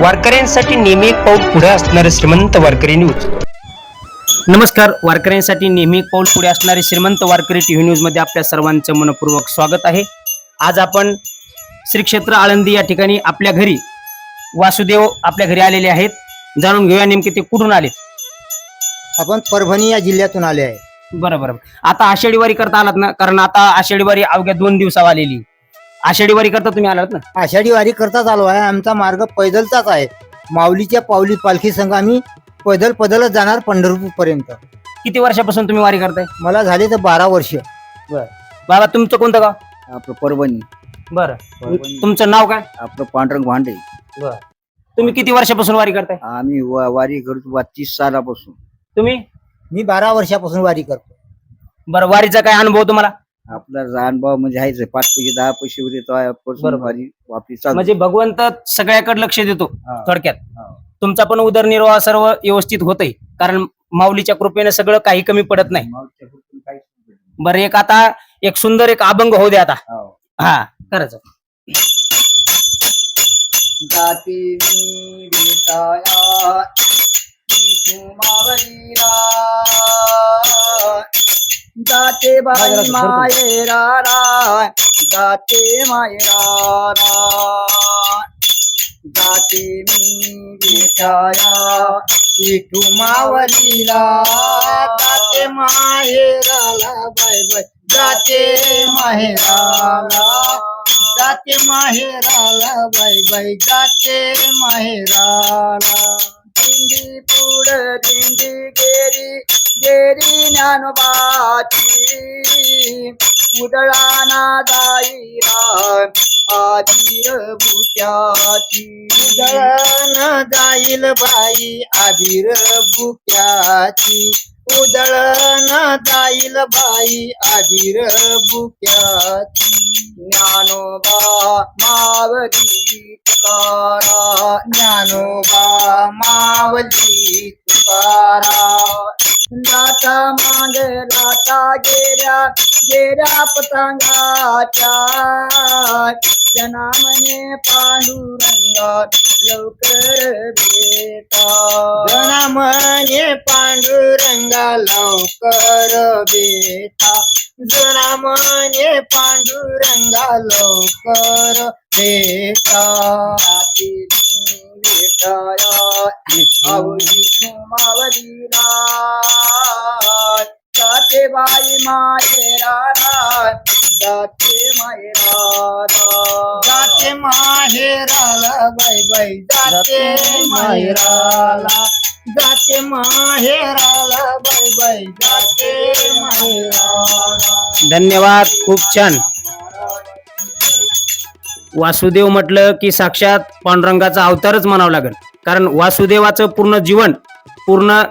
वारकऱ्यांसाठी नेहमी एक पाऊल पुढे असणारे श्रीमंत वारकरी न्यूज. नमस्कार वारकऱ्यांसाठी नेहमी पाऊल पुढे असणारे श्रीमंत वारकरी टीव्ही न्यूजमध्ये आपल्या सर्वांचं मनपूर्वक स्वागत आहे. आज आपण श्री क्षेत्र आळंदी या ठिकाणी आपल्या घरी वासुदेव आपल्या घरी आलेले आहेत. जाणून घेऊया नेमके ते कुठून आले आपण परभणी या जिल्ह्यातून आले आहे. बरं बरं. आता आषाढी वारी करता आलात ना? कारण आता आषाढी वारी अवघ्या दोन दिवसावर आलेली. आषाढी वारी करता तुम्ही आलात ना? आषाढी वारी करता चालू आहे. आमचा मार्ग पैदलचाच आहे. माऊलीच्या पावली पालखी संघ आम्ही पैदल पैदलच जाणार पंढरपूर पर्यंत किती वर्षापासून तुम्ही वारी करताय? मला झाले तर बारा वर्ष. बाबा तुमचं कोणतं गाव? आपलं परभणी. बरं. परभणी. तुमचं नाव काय? आपलं पांढरंग भांडे. तुम्ही किती वर्षापासून वारी करताय? आम्ही वा- वारी करतो बा तीस सालापासून. तुम्ही? मी बारा वर्षापासून वारी करतो. बरं वारीचा काय अनुभव तुम्हाला? आपला अनुभव म्हणजे आहेच आहे. पाच पैसे दहा पैसे होते बरोबर. वापरी चालू म्हणजे भगवंत सगळ्याकडे लक्ष देतो हा. थोडक्यात हा. तुमचा पण उदरनिर्वाह सर्व व्यवस्थित होतय कारण माऊलीच्या कृपेने सगळं काही कमी पडत नाही काहीच. बरं एक आता एक सुंदर एक अभंग होऊ दे आता हो. हा करायचं जाती मी जाते बाई मायेराला जाते मायेराला जाते मी विटाया विठू मावलीला. जाते माहेराला बाय बाय जाते माहेराला जाते माहेराला बाय बाय जाते माहेराला दिंडी पुढ दिंडी गेरी गेरी ज्ञानोबाची उदळाना जाईरा आधीर बुक्याची उदळण जाईल बाई आधीर बुक्याची उदळण जाईल बाई आधीर बुक्याची ज्ञानोबा मावली तुकारा ज्ञानोबा मावली तुकारा मांग लाटा गेल्या गेल्या पतंगाच्या. जनामने पांडुरंगा लवकर भेटा जनामने पांडुरंगा लवकर भेटा. जनामने पांडुरंगा लवकर भेटा. भेटाया आवडी जाते बाई माहेराला जाते माहेराला जाते माहेराला बाई बाई जाते माहेराला. जाते माहेराला बाई बाई जाते माहेराला. धन्यवाद खूप छान. वासुदेव म्हटलं की साक्षात पांडुरंगाचा अवतारच म्हणावं लागेल. कारण वासुदेवाचं पूर्ण जीवन पूर्ण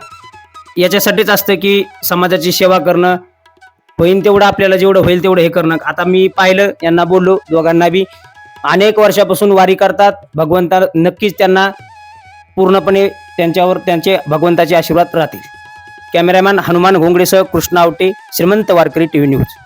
याच्यासाठीच असतं की समाजाची सेवा करणं होईल तेवढं आपल्याला जेवढं होईल तेवढं हे करणं. आता मी पाहिलं यांना बोललो दोघांना बी. अनेक वर्षापासून वारी करतात भगवंता नक्कीच त्यांना पूर्णपणे त्यांच्यावर त्यांचे भगवंताचे आशीर्वाद राहतील. कॅमेरामॅन हनुमान घोंगडेसह कृष्णा आवटे श्रीमंत वारकरी टी व्ही न्यूज.